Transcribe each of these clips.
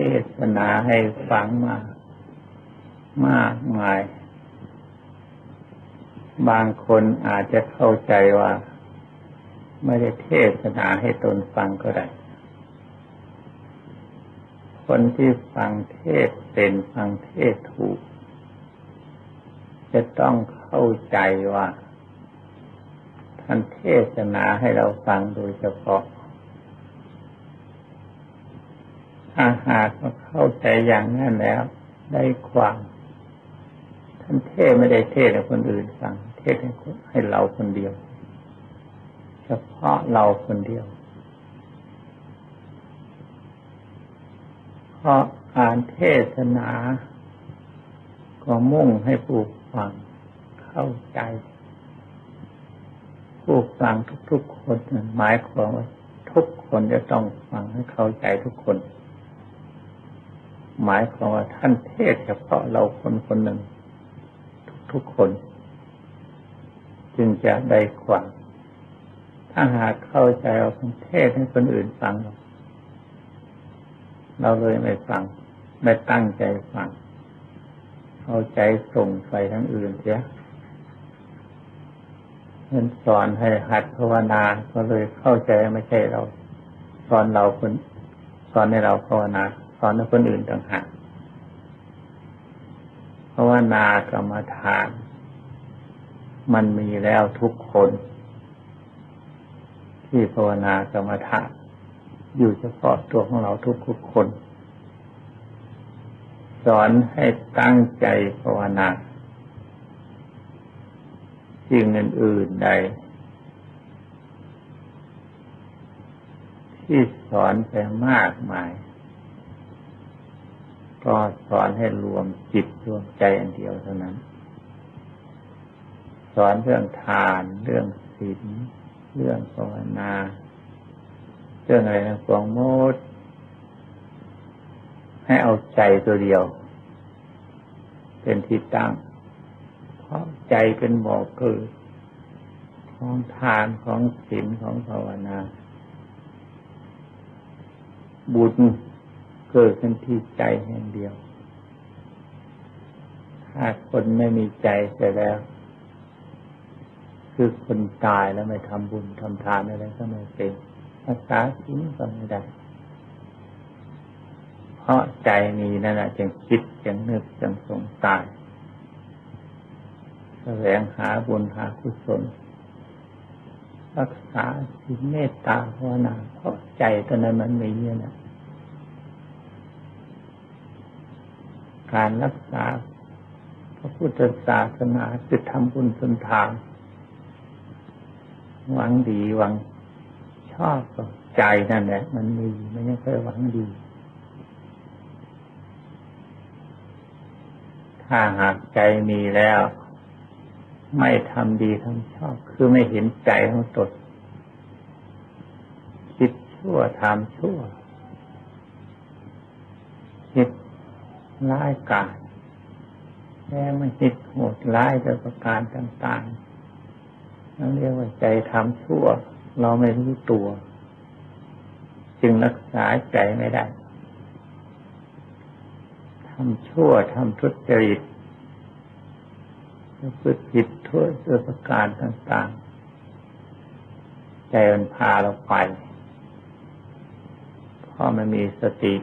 เทศนาให้ฟังมามากมาย บางคนอาจจะเข้าใจว่า ไม่ได้เทศนาให้ตนฟังก็ได้ คนที่ฟังเทศเป็นฟังเทศถูก จะต้องเข้าใจว่าท่านเทศนาให้เราฟังโดยเฉพาะ ถ้าหากว่าเข้าใจอย่างนั้นแล้ว ได้ความท่านเทศไม่ได้เทศให้คนอื่นฟังเทศให้ให้เราคนเดียว เฉพาะเราคนเดียว เพราะการเทศนา ก็มุ่งให้ผู้ฟังเข้าใจผู้ฟังทุกๆคนหมายความว่าทุกคนจะต้องฟังให้เข้าใจทุกคน หมายความว่าท่านเทศเฉพาะเราคนคนหนึ่ง ทุกๆคน จึงจะได้ความถ้าหากเข้าใจเอาเทศให้คนอื่นฟัง เราเลยไม่ฟัง ไม่ตั้งใจฟังเข้าใจส่งไปทั้งอื่นเสียเงินสอนให้หัดภาวนา ก็เลยเข้าใจไม่ใช่เรา สอนเราคนสอนให้เราภาวนา สอนคนอื่นต่างหากภาะว่านากรรมฐาน มันมีแล้วทุกคน ที่ภาวนากรรมฐาน อยู่เฉพาะตัวของเราทุกทุกคน สอนให้ตั้งใจภาวนาสิ่งอื่นๆใดที่สอนไปมากมาย ก็สอนให้รวมจิตรวมใจอันเดียวเท่านั้น สอนเรื่องทานเรื่องศีลเรื่องภาวนา เรื่องอะไรนะฟองโมดให้เอาใจตัวเดียว เป็นที่ตั้ง เพราะใจเป็นบ่อเกิดของทานของศีลของภาวนา บุญ เกิดขึ้นที่ใจแห่งเดียว ถ้าคนไม่มีใจเสียแล้ว คือคนตายแล้วไม่ทำบุญทำทานอะไรก็ไม่เป็นภาษาศีลก็ไม่ได้ เพราะใจมีนั่นแหละจึงคิดจึงนึกจึงสงสัยแสวงหาบุญหากุศลรักษาสิเมตตาภาวนาเพราะใจตอนนั้นมันมีเนี่ยนะ การรักษา พระพุทธศาสนาคือทำบุญสุนทาน หวังดีหวังชอบใจนั่นแหละ มันมีไม่ใช่เคยหวังดี ถ้าหากใจมีแล้ว ไม่ทำดีทำชอบ คือไม่เห็นใจของตนคิดชั่วทำชั่วคิด ร้ายกาจแค่ไม่คิดโหดร้ายโดยประการต่างๆนั่นเรียกว่าใจทำชั่ว เราไม่รู้ตัว จึงรักษาใจไม่ได้ทำชั่วทำทุจริตประพฤติผิดทั่วประการต่างๆ ใจมันพาเราไป เพราะมันมีสติ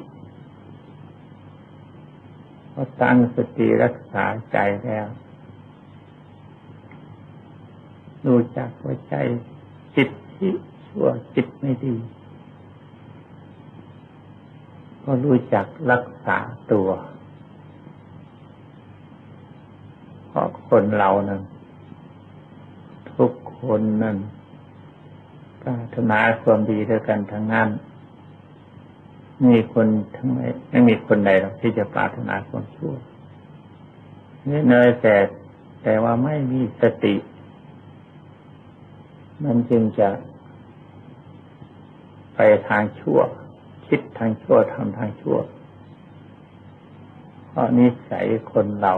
พอตั้งสติรักษาใจแล้วรู้จักว่าใจจิตที่ชั่วจิตไม่ดี ก็รู้จักรักษาตัวเพราะคนเรานั้นทุกคนนั้นปรารถนาความดีด้วยกันทั้งนั้น มีคนทั้งไม่ไม่มีคนใดหรอกที่จะปรารถนาความชั่วนี่เนยแต่แต่ว่าไม่มีสติ มันจึงจะไปทางชั่ว คิดทางชั่วทำทางชั่ว เพราะนิสัยคนเรา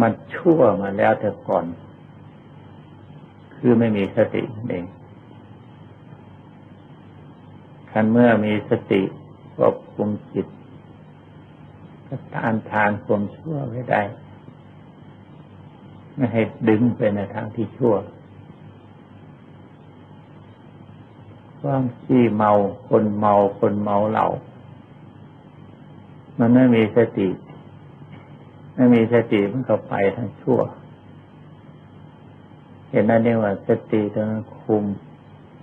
มันชั่วมาแล้วแต่ก่อน คือไม่มีสติเอง คันเมื่อมีสติควบคุมจิตก็ต้านทานความชั่วไว้ได้ ไม่ให้ดึงไปในทางที่ชั่ว ความขี้เมา คนเมา คนเมาเหล่า มันไม่มีสติ ไม่มีสติมันก็ไปทางชั่ว เห็นนั่นเรียกว่าสติต้องคุม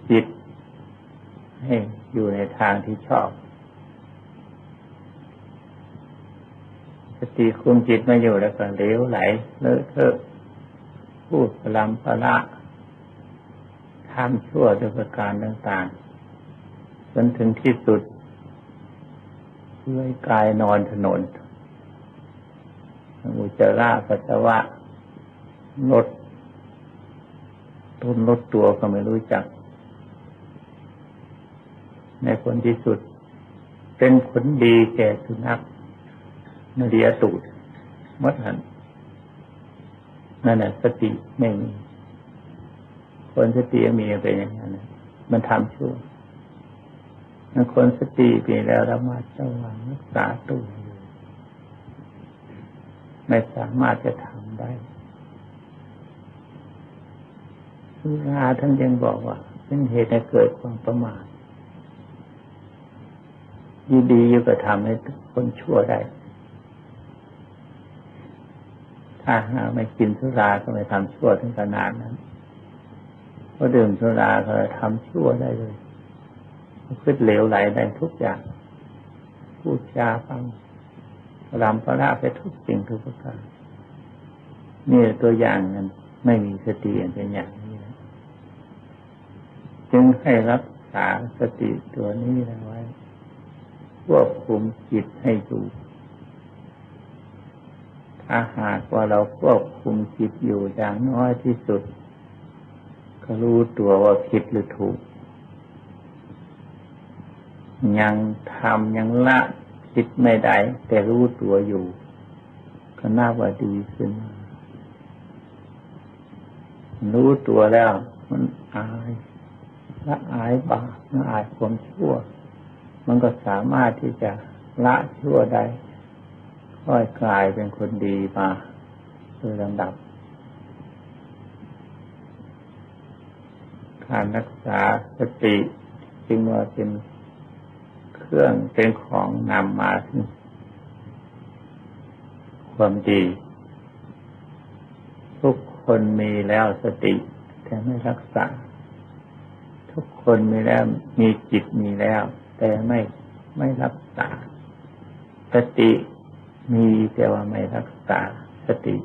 จิต ให้อยู่ในทางที่ชอบ สติคุมจิตม่อยู่แล้วก็เลี้ยวไหลเลอะเทอะพูดพลัมพละทำชั่วด้วยประการต่างๆจนถึงที่สุดเลื่อยกายนอนถนนอุจจาระปัสสาวะลดต้นลดตัวก็ไม่รู้จัก ในผลที่สุด เป็นผลดีแก่สุนัขนเรียตูดมดหันนั่นแหละสติไม่มีคนสติมีเป็นอย่างนั้นมันทำชั่วมันคนสติมีแล้วระมัดระวังรักษาตัวอยู่ไม่สามารถจะทำได้สุราท่านยังบอกว่า เป็นเหตุให้เกิดความประมาท ยินดีอยู่ก็ทำให้คนชั่วได้ถ้าหาไม่กินสุราก็ไม่ทำชั่วถึงขนาดนั้นพอดื่มสุราก็ทำชั่วได้เลยคิดเหลวไหลได้ทุกอย่างพูดจาฟังรำประไปทุกสิ่งทุกประการนี่ตัวอย่างนั้นไม่มีสติเป็นอย่างนี้นะจึงให้รักษาสติตัวนี้ไว้ ควบคุมจิตให้อยู่ ถ้าหากว่าเราควบคุมจิตอยู่อย่างน้อยที่สุด ก็รู้ตัวว่าผิดหรือถูก ยังทำยังละผิดไม่ได้แต่รู้ตัวอยู่ ก็น่าว่าดีขึ้น รู้ตัวแล้ว มันอายละอายบาปละอายความชั่ว มันก็สามารถที่จะละชั่วได้ค่อยกลายเป็นคนดีมาโดยลำดับ การรักษาสติจึงว่าเป็นเครื่องเป็นของนำมาถึงความดี ทุกคนมีแล้วสติแต่ไม่รักษา ทุกคนมีแล้วมีจิตมีแล้ว แต่ไม่ไม่รักษา สติมีแต่ว่าไม่รักษาสติ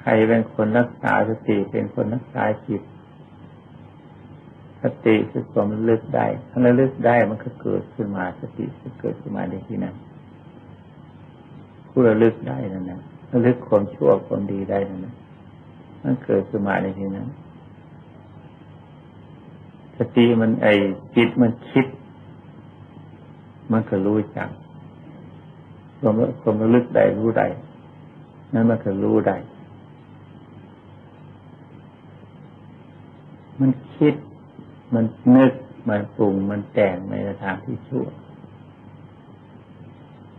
ใครเป็นคนรักษาสติเป็นคนรักษาจิต สติคือความระลึกได้ถ้าระลึกได้มันก็เกิดขึ้นมาสติก็เกิดขึ้นมาในที่นั้นผู้ระลึกได้นั่นนะระลึกความชั่วความดีได้นั่นนะมันเกิดขึ้นมาในที่นั้น ติมันไอจิตมันคิด มันก็รู้จักความความระลึกได้รู้ได้นั่นมันก็รู้ได้มันคิด มันนึก มันปรุง มันแต่งในทางที่ชั่ว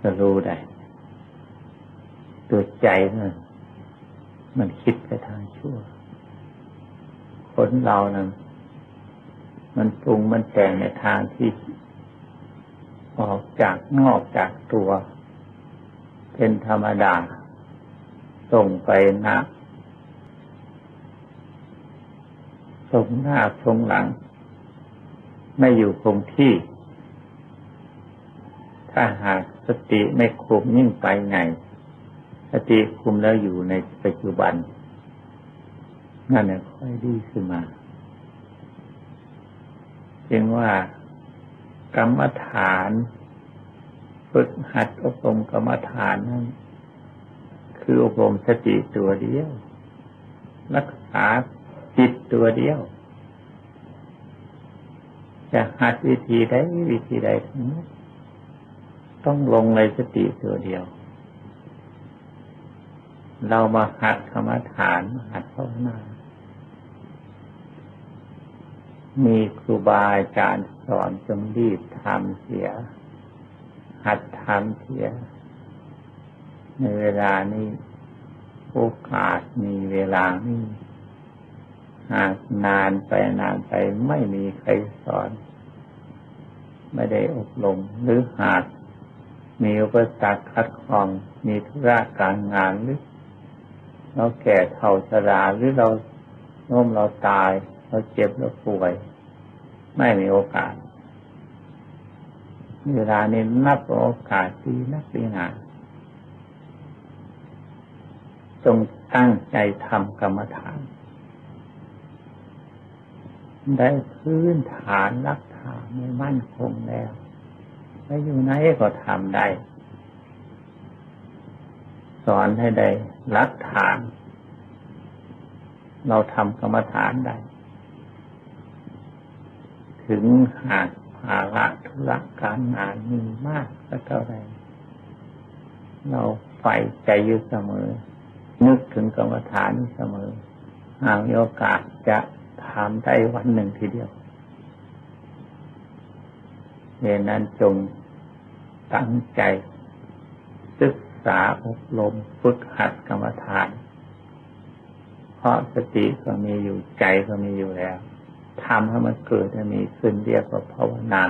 ก็รู้ได้ ตัวใจมันมันคิดไปทางชั่ว คนเรานั้น มันปรุงมันแต่งในทางที่ ออกจากนอกจากตัว เป็นธรรมดา ส่งไปหนะส่งหน้าส่งหลัง ไม่อยู่คงที่ ถ้าหากสติไม่คุมยิ่งไปไง สติคุมแล้วอยู่ในปัจจุบัน นั่นแหละค่อยดีขึ้นมา จึงว่ากรรมฐาน ฝึกหัดอบรมกรรมฐานนั้นคืออบรมสติตัวเดียว รักษาจิตตัวเดียว จะหัดวิธีใดวิธีใดทั้งนั้นต้องลงในสติตัวเดียว เรามาหัดกรรมฐานหัดภาวนา มีครูบาอาจารย์สอนจงรีบทำเสีย หัดทำเสีย ในเวลานี้โอกาสมีเวลานี้หากนานไปนานไปไม่มีใครสอน ไม่ได้อบรมหรือหากมีอุปสรรคคัดข้องมีธุระการงานหรือเราแก่เท่าชราหรือเราโน้มเราตาย เราเจ็บเราป่วย ไม่มีโอกาสเวลานี้นับโอกาสดีนักดีนาจงตั้งใจทำกรรมฐาน ได้พื้นฐานรักฐานไม่มั่นคงแล้วไปอยู่ไหนก็ทำได้ สอนให้ได้รักฐาน เราทำกรรมฐานได้ ถึงหากภาระธุระการงานมีมากก็เท่าไรเราใฝ่ใจอยู่เสมอ นึกถึงกรรมฐานเสมอหากโอกาสจะทำได้วันหนึ่งทีเดียวเหตุนั้นจงตั้งใจ ศึกษาอบรมฝึกหัดกรรมฐาน เพราะสติก็มีอยู่ใจก็มีอยู่แล้ว ทำให้มันเกิดให้มีขึ้นเรียกว่าภาวนา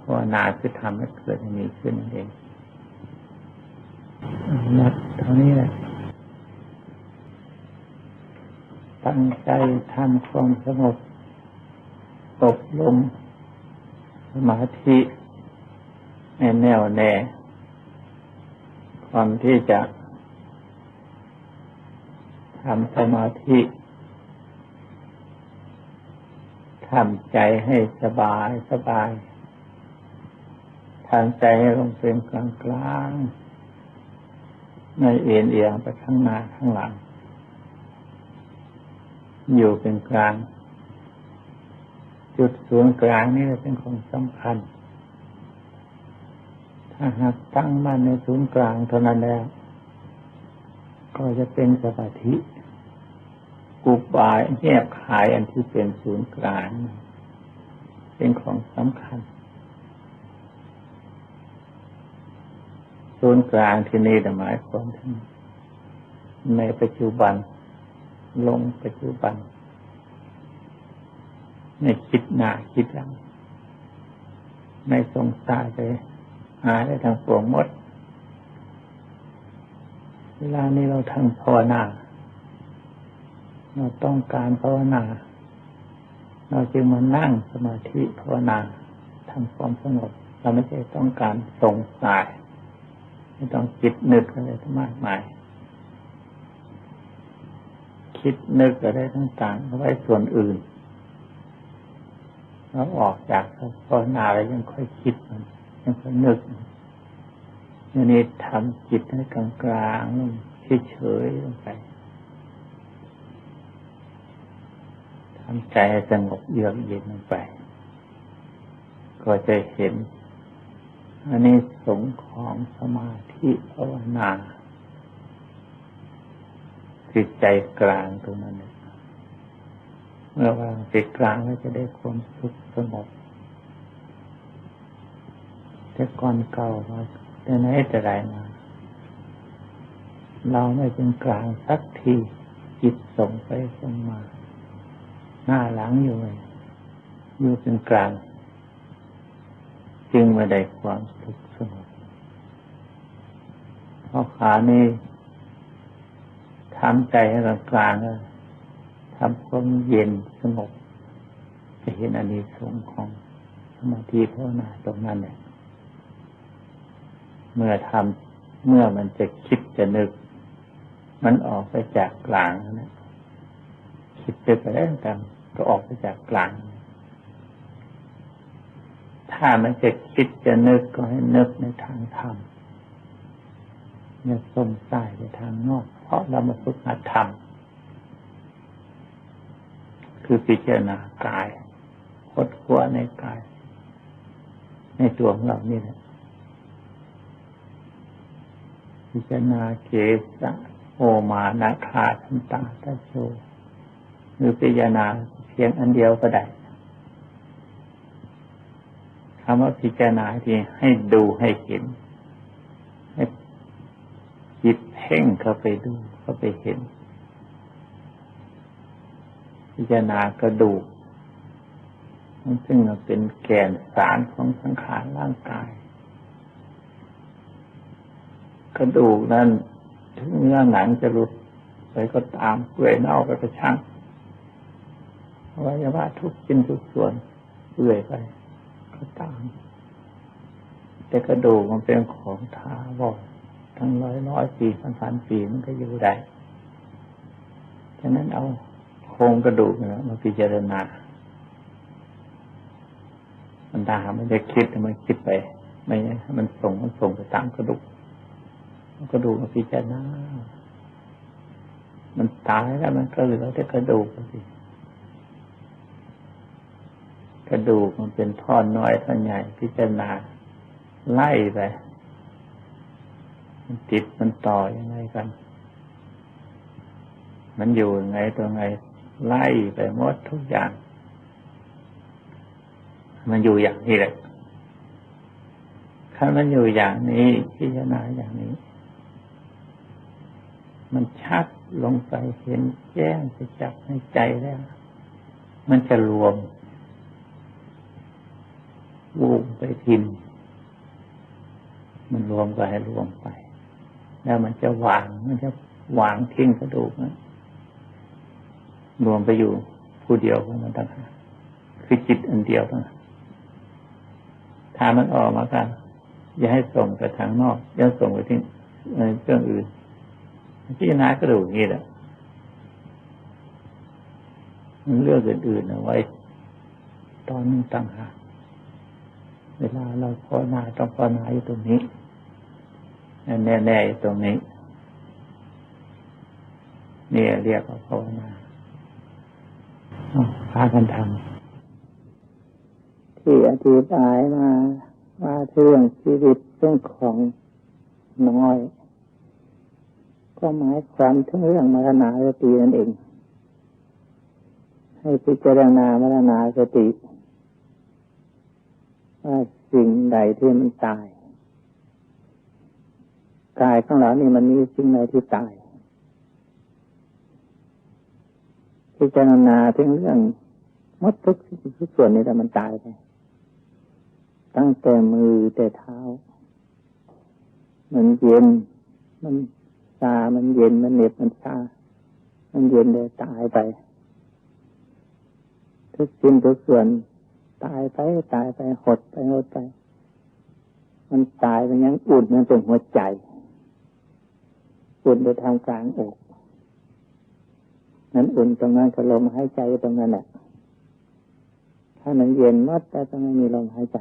ภาวนาคือทำให้เกิดให้มีขึ้นเองนัดเท่านี้แหละตั้งใจทำความสงบตกลงสมาธิแน่วแน่ ความที่จะทำสมาธิ ทำใจให้สบายสบายทำใจให้ลงเป็นกลางกลางไม่เอียงเอียงไปข้างหน้าข้างหลัง อยู่เป็นกลาง จุดศูนย์กลางนี่เป็นของสำคัญ ถ้าหากตั้งมั่นในศูนย์กลางเท่านั้นแล้ว ก็จะเป็นสมาธิ กุบายแยบขายอันที่เป็นศูนย์กลางเป็นของสำคัญ ศูนย์กลางที่นี่หมายความถึงในปัจจุบัน ลงปัจจุบัน ในคิดหน้าคิดหลัง ในสงสารไปหาได้ทางปวงมด เวลานี้เราทำภาวนา เราต้องการภาวนา เราจึงมานั่งสมาธิภาวนาทำความสงบ เราไม่ใช่ต้องการสงสัยไม่ต้องคิดนึกอะไรมากมาย คิดนึกอะไรต่างๆเอาไว้ส่วนอื่นเราออกจากภาวนาแล้วยังค่อยคิดมันยังค่อยนึกนี่ทำจิตให้กลางๆลงเฉยๆลงไป ทำใจสงบเยือกเย็นไป ก็จะเห็นอันนี้สงของสมาธิภาวนาจิตใจกลางตรงนั้น เมื่อวางจิตกลางแล้วจะได้ความสุขสงบแต่ก่อนเก่ามาแต่ไหนแต่ไรมาเราไม่เป็นกลางสักทีจิตส่งไปส่งมา หน้าหลังอยู่เลยอยู่เป็นกลาง จึงมาได้ความสุขสงบเพราะขานี้ทำใจให้กลางทำความเย็นสงบจะเห็นอันนี้สงของสมาธิภาวนาตรงนั้นเนี่ยเมื่อทำเมื่อมันจะคิดจะนึก มันออกไปจากกลางนะคิดไปได้วกัน ก็ออกไปจากกลาง ถ้ามันจะคิดจะนึกก็ให้นึกในทางธรรมอย่าสมสายไปทางนอก เพราะเรามาฝึกหัดธรรมคือพิจารณากายคดขั้วในกาย ในตัวของเรานี่แหละพิจารณาเกสะโอมานาคาทันตาตะโชหรือพิจารณา พียงอันเดียวก็ได้คำว่าพิจารณาที่ให้ดูให้เห็น ให้จิตเพ่งเข้าไปดูเข้าไปเห็น พิจารณากระดูกซึ่งเป็นแก่นสารของสังขารร่างกาย กระดูกนั้นถึงเนื้อหนังจะหลุดไปก็ตามเปื่อยเน่าไปกระช่าง วัยวะทุกชิ้นทุกส่วนเปื่อยไป ก็ตาม แต่กระดูกมันเป็นของทาวรทั้งร้อยร้อยปีพันพันปีมันก็อยู่ได้ฉะนั้นเอาโครงกระดูกนะมาพิจารณามันดามันจะคิดมันคิดไปไม่มันส่งมันส่งไปตามกระดูกกระดูกมาพิจารณามันตายแล้วมันก็เหลือแต่กระดูกสิ กระดูกมันเป็นท่อนน้อยท่อนใหญ่พิจารณาไล่ไปมันติดมันต่อยังไงกัน มันอยู่ยังไงตัวไง ไล่ไปหมดทุกอย่าง มันอยู่อย่างนี้แหละถ้ามันอยู่อย่างนี้พิจารณาอย่างนี้ มันชัดลงไปเห็นแจ้งไปจับในใจแล้ว มันจะรวม วูบไปทิมมันรวมก็ให้รวมไป แล้วมันจะวางมันจะวางทิ้งกระดูกนะรวมไปอยู่ผู้เดียวของมันต่างหากคือจิตอันเดียวต่างหากถ้ามันออกมากันอย่าให้ส่งไปทางนอกอย่าส่งไปที่เรื่องอื่นพิจารณากระดูกนี่แหละมันเรื่องอื่นๆเอาไว้ ตอนต่างหาก เวลาเราภาวนาต้องภาวนาอยู่ตรงนี้ แน่ๆอยู่ตรงนี้นี่เรียกว่าภาวนาพากันทำที่อธิบายมาว่าเรื่องชีวิตเรื่องของน้อย ก็หมายความถึงเรื่องมรณาสตินั่นเอง ให้พิจารณามรณาสติ สิ่งใดที่มันตายกายของเรานี่มันมีสิ่งใดที่ตายพิจารณาถึงเรื่องมดทุกสิ่งทุกส่วนนี่แต่มันตายไปตั้งแต่มือแต่เท้า มันเย็น มันชามันเย็น มันเหน็บ มันชามันเย็นเลยตายไป ทุกสิ่งทุกส่วน ตายไปตายไปหดไปหดไป มันตายไปยังอุ่นมันเป็นหัวใจ อุ่นไปทางกลางอกนั้นอุ่นตรงนั้นก็ลมหายใจตรงนั้นแหละถ้ามันเย็นมัดแต่ต้องไม่มีลมหายใจ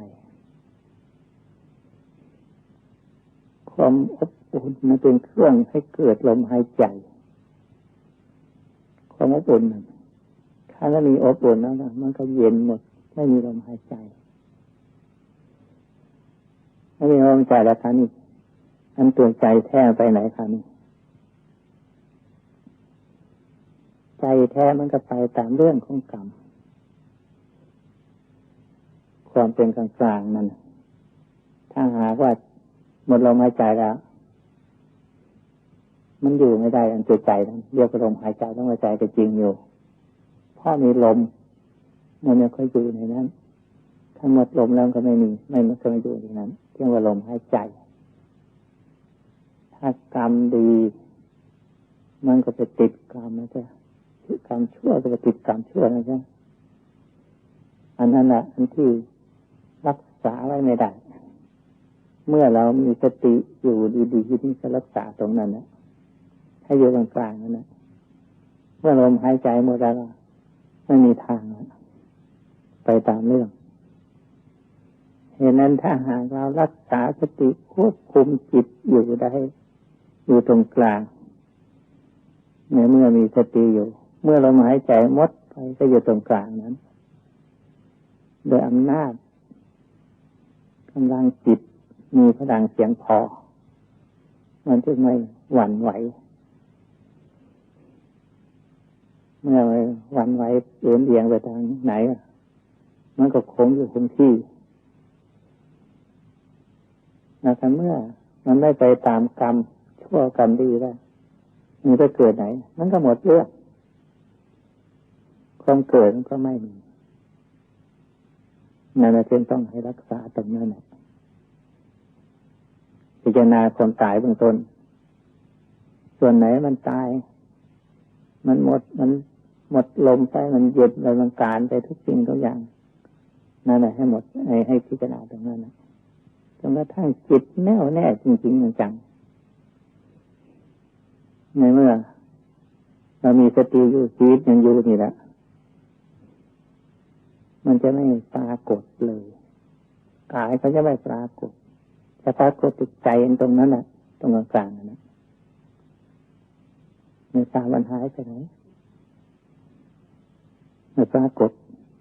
ความอบอุ่นมันเป็นเครื่องให้เกิดลมหายใจ ความอบอุ่นถ้าไม่มีอบอุ่นแล้วนะมันก็เย็นหมด ไม่มีลมหายใจไม่มีลมใจแล้วคะนี่อันตัวใจแท้ไปไหนคะนี่ใจแท้มันก็ไปตามเรื่องของกรรมความเป็นกลางกลางนั่นถ้าหากว่าหมดลมหายใจแล้ว มันอยู่ไม่ได้อันตัวใจนั้นเรียกว่าลมหายใจต้องหายใจก็จริงอยู่เพราะมีลม มันไม่ค่อยอยู่ในนั้นถ้าหมดลมแล้วก็ไม่มี ไม่มาเคยอยู่ในนั้นเรียกว่าลมหายใจ ถ้ากรรมดี มันก็จะติดกรรมนะจ๊ะกรรมชั่วก็จะติดกรรมชั่วนะจ๊ะอันนั้นแหละอันที่รักษาไว้ไม่ได้ เมื่อเรามีสติอยู่ดีๆที่จะรักษาตรงนั้นนะให้อยู่กลางๆนั่นนะเมื่อลมหายใจหมดแล้วไม่มีทางแล้ว ไปตามเรื่องเหตุนั้นถ้าหากเรารักษาสติควบคุมจิตอยู่ได้ อยู่ตรงกลางในเมื่อมีสติอยู่ เมื่อเราหายใจมดไปก็อยู่ตรงกลางนั้นโดยอำนาจกำลังจิตมีพลังเสียงพอ มันจึงไม่หวั่นไหว เมื่อวันไหวเอียงเอียงไปทางไหน มันก็คงอยู่คงที่นะครับเมื่อ มันไม่ไปตามกรรมชั่วกรรมดีแล้วมันจะเกิดไหน มันก็หมดเรื่องความเกิดมันก็ไม่มีนั่นจึงต้องให้รักษาตรงนั้นพิจารณาความตายเบื้องต้น ส่วนไหนมันตาย มันหมดมันหมดลมไปมันหยุดมันการไปทุกสิ่งทุกอย่าง นั่นแหละให้หมดให้ให้พิจารณาตรงนั้นนะจนกระทั่งจิตแน่วแน่จริงๆจังในเมื่อ เรามีสติอยู่ชีวิตยังอยู่นี่แหละมันจะไม่ปรากฏเลยกายเขาจะไม่ปรากฏจะปรากฏติดใจตรงนั้นแหละตรงกลางนั่นแหละในตามันหายไปไหนไม่ปรากฏ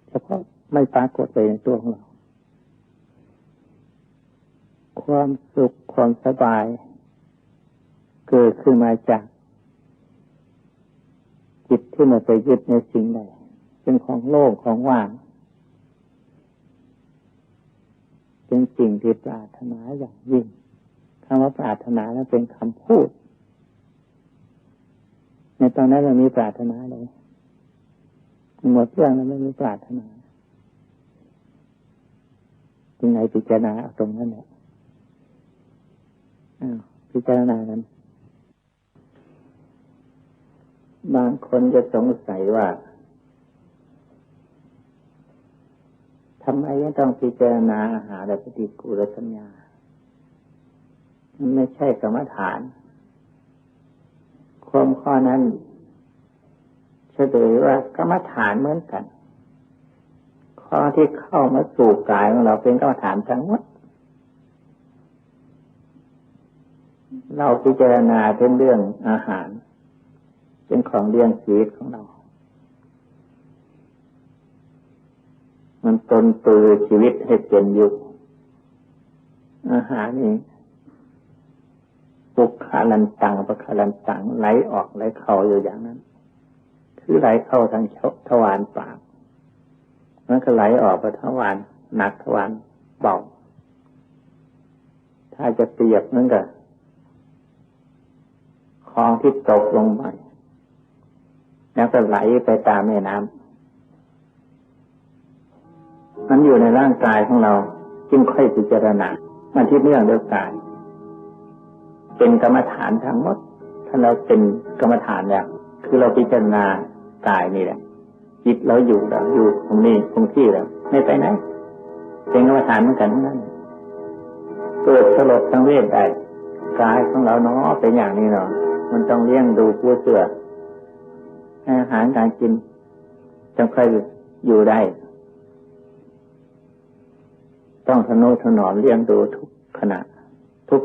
เฉพาะ ไม่ปรากฏไปในตัวของเรา ความสุขความสบาย เกิดขึ้นมาจาก จิตที่มันไปยึดในสิ่งใดเป็นของโลกของว่างเป็นสิ่งที่ปรารถนาอย่างยิ่งคำว่าปรารถนานั้นเป็นคำพูด ในตอนนั้นมันมีปรารถนาเลยหมดเรื่องแล้วไม่มีปรารถนา จึงไงพิจารณาตรงนั้นแหละพิจารณากันบางคนจะสงสัยว่าทำไมยังต้องพิจารณาอาหารและปฏิกูลสัญญา มันไม่ใช่กรรมฐาน ความข้อนั้นเฉลยว่ากรรมฐานเหมือนกัน ข้อที่เข้ามาสู่กายของเราเป็นกรรมฐานทั้งหมด เราพิจารณาเป็นเรื่องอาหาร เป็นของเลี้ยงชีวิตของเรา มันตนตือชีวิตให้เป็นอยู่อาหารนี่ปุกขาลันตังปะขาลันตังไหลออกไหลเข้าอยู่อย่างนั้น คือไหลเข้าทางทวารปาก มันก็ไหลออกไปทวารหนักทวารเบาถ้าจะเปรียบนั่นก็คลองที่ตกลงไปแล้วก็ไหลไปตามแม่น้ำมันอยู่ในร่างกายของเรา จึงค่อยพิจารณามันที่เรื่องเดียวกาย เป็นกรรมฐานทั้งหมด ถ้าเราเป็นกรรมฐานแล้วคือเราพิจารณากายนี่แหละ จิตเราอยู่แล้วอยู่ตรงนี้ตรงที่แล้วไม่ไปไหนเป็นกรรมฐานเหมือนกันนั้นเกิดสลดสังเวชได้กายของเราเนาะเป็นอย่างนี้เนาะมันต้องเลี้ยงดูผู้เสืออาหารการกินจงค่อยอยู่ได้ ต้องทนุถนอมเลี้ยงดูทุกขณะ ทุก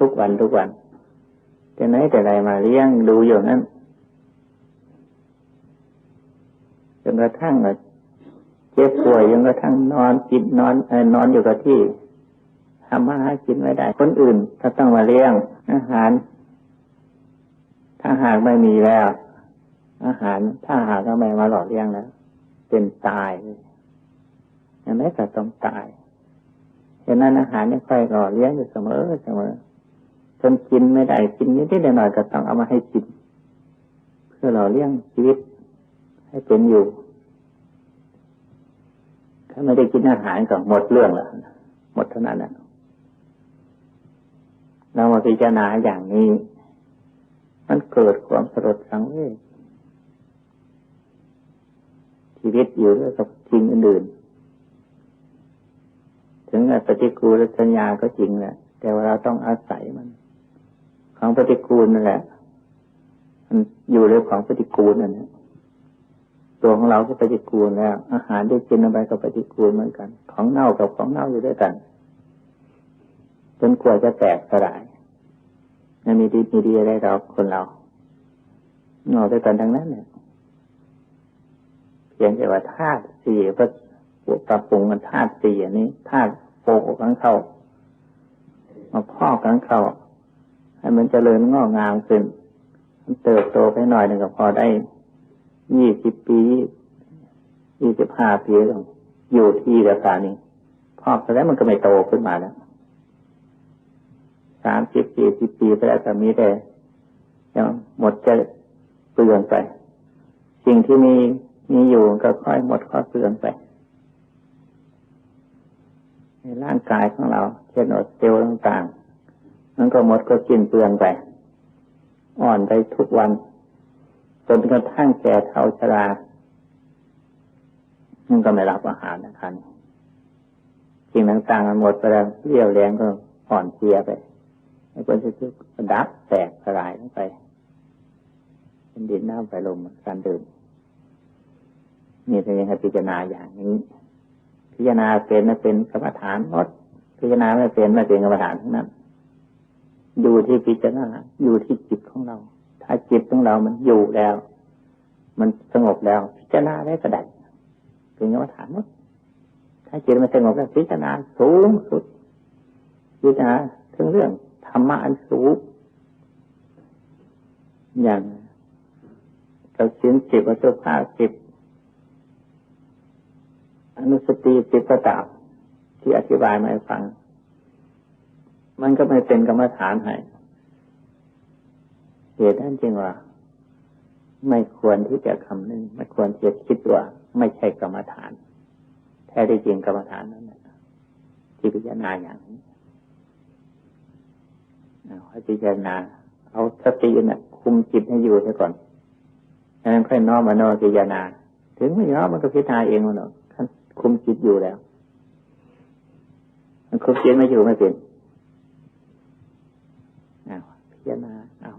ทุกวันทุกวันแต่ไหนแต่ไรมาเลี้ยงดูอยู่นั้น จนกระทั่งเจ็บป่วยจนกระทั่งนอนกินนอนนอนอยู่กับที่ทำมาหากินไม่ได้ คนอื่นก็ต้องมาเลี้ยง อาหาร ถ้าหากไม่มีแล้ว อาหารถ้าหากก็ไม่มาหล่อเลี้ยงแล้ว เป็นตายอย่างนี้ก็ต้องตายฉะนั้นอาหารนี่ค่อยหล่อเลี้ยงอยู่เสมอเสมอจนกินไม่ได้กินนิดๆหน่อยๆก็ต้องเอามาให้กิน เพื่อหล่อเลี้ยงชีวิต ให้เป็นอยู่ ถ้าไม่ได้กินอาหารก็หมดเรื่องแล้วหมดเท่านั้นแหละเรามาพิจารณาอย่างนี้ มันเกิดความสลดสังเวชชีวิตอยู่ด้วยกับสิ่งอื่นๆถึงปฏิกูลสัญญาก็จริงแหละ แต่ว่าเราต้องอาศัยมัน ของปฏิกูลนั่นแหละ มันอยู่ในของปฏิกูลนั่นแหละ ตัวของเราก็ปฏิกูลแล้ว อาหารที่กินไปก็ปฏิกูลเหมือนกัน ของเน่ากับของเน่าอยู่ด้วยกันจนกว่าจะแตกสลายไม่มีดีมีดีอะไรเราคนเราเงาด้วยกันทั้งนั้นเนี่ยเพียงแต่ว่าธาตุสี่พระปรับปรุงมันธาตุสี่อันนี้ธาตุโปกกันเข้ามาพ่อกันเข้าให้มันเจริญงอกงามขึ้นมันเติบโตไปหน่อยหนึ่งก็พอได้ ยี่สิบปียี่สิบห้าปีแล้วอยู่ที่ราคานี้พอแล้วมันก็ไม่โตขึ้นมาแล้วสามสิบสี่สิบปีไปแล้วก็มีแต่ยังหมดจะเปลืองไป สิ่งที่มีมีอยู่ก็ค่อยหมดค่อยเปลืองไป ในร่างกายของเราเช่นอดเซลล์ต่างๆมันก็หมดก็กินเปลืองไป อ่อนไปทุกวัน จนกระทั่งแก่เท่าชรามันก็ไม่รับอาหารนะครับสิ่งต่างๆมันหมดไปแล้วเรี่ยวแรงก็อ่อนเพลียไปไอ้คนที่คือดับแตกสลายลงไปเป็นดินน้ำไฟลมการเดินนี่เป็นยังไงพิจารณาอย่างนี้ พิจารณาเป็นไม่เป็นกรรมฐานหมดพิจารณาไม่เป็นไม่เป็นกรรมฐานทั้งนั้น อยู่ที่พิจารณาอยู่ที่จิตของเรา ถ้าจิตของเรามันอยู่แล้ว มันสงบแล้วพิจารณาได้ก็ได้เป็นกรรมฐานหมดถ้าจิตมันสงบแล้วพิจารณาสูงสุดพิจารณาถึงเรื่องธรรมะอันสูงอย่างเราเขียนสิบอัตภาสิบอนุสติสิบประตาบที่อธิบายมาให้ฟัง มันก็ไม่เป็นกรรมฐานให้ เหตุนั้นจึงว่า ไม่ควรที่จะคำนึง ไม่ควรที่จะคิดว่าไม่ใช่กรรมฐาน แท้จริงกรรมฐานนั้นที่พิจารณาอย่างนี้เอาพิจารณา เอาสติน่ะ คุมจิตให้อยู่ซะก่อนแล้วค่อยน้อมมาโนพิจารณา ถึงไม่น้อมมันก็พิจารณาเองมันหรอกคุมจิตอยู่แล้ว มันคุมจิตไม่อยู่ไม่เป็นเอาพิจารณาเอา